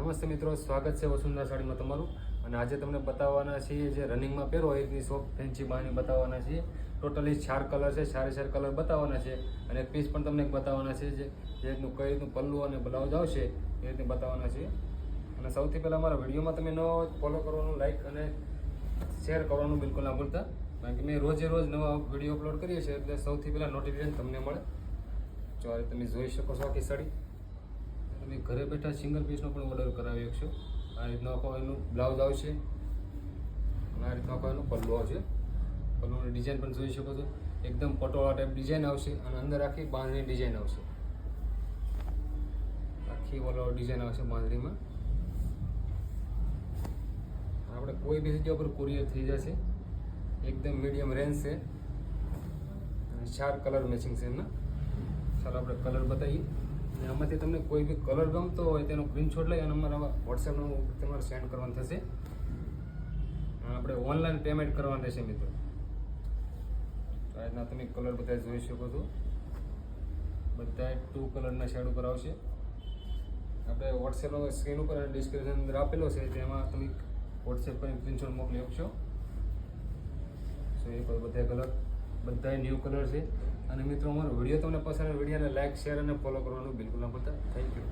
નમસ્તે મિત્રો, સ્વાગત છે વસુંધરા સાડીમાં તમારું. અને આજે તમને બતાવવાના છીએ જે રનિંગમાં પહેરો એ રીતની સોફ્ટ ફેન્સી બાની બતાવવાના છીએ. ટોટલી ચાર કલર છે, ચારે ચાર કલર બતાવવાના છે. અને પીસ પણ તમને બતાવવાના છે જે રીતનું, કઈ રીતનું પલ્લું અને બ્લાઉઝ આવશે, એ રીતે બતાવવાના છે. અને સૌથી પહેલાં મારા વિડીયોમાં તમે ન ફોલો કરવાનું લાઇક અને શેર કરવાનું બિલકુલ ના ભૂલતા. કારણ કે મેં રોજે રોજ નવા વીડિયો અપલોડ કરીએ છીએ, એટલે સૌથી પહેલાં નોટિફિકેશન તમને મળે. જો તમે જોઈ શકો છો આખી સાડી. તમે ઘરે બેઠા સિંગલ પીસનો પણ ઓર્ડર કરાવી શકશો. આ રીતનો આખો એનું બ્લાઉઝ આવશે. અને આ રીતનો આખો એનો પલ્લો આવશે. પલ્લુની ડિઝાઇન પણ જોઈ શકો છો. એકદમ પટોળા ટાઈપ ડિઝાઇન આવશે અને અંદર આખી બાંધણી ડિઝાઇન આવશે. આખી ઓલો ડિઝાઇન આવશે બાંધણીમાં. આપણે કોઈ બી જગ્યા પર કુરિયર થઈ જશે. એકદમ મીડિયમ રેન્જ છે. અને ચાર કલર મેચિંગ છે એમના. ચાલો આપણે કલર બતાવીએ. અને આમાંથી તમને કોઈ બી કલર ગમતો હોય તેનો સ્ક્રીનશોટ લઈ અને અમારા વોટ્સએપનો તમારે સેન્ડ કરવાનું થશે. આપણે ઓનલાઈન પેમેન્ટ કરવાનું રહેશે મિત્રો. આ રીતના તમે કલર બધા જોઈ શકો છો. બધા ટુ કલરના શેડ ઉપર આવશે. આપણે વોટ્સએપનો સ્ક્રીન ઉપર અને ડિસ્ક્રિપ્શન અંદર આપેલો છે, તેમાં તમે વોટ્સએપ પર સ્ક્રીનશોટ મોકલી આપશો. સો એ બધા કલર બધા ન્યૂ કલર છે. અને મિત્રો, અમારો વીડિયો તમને પસંદ વિડીયોને લાઇક શેર અને ફોલો કરવાનું બિલકુલ ના ભૂલતા. Thank you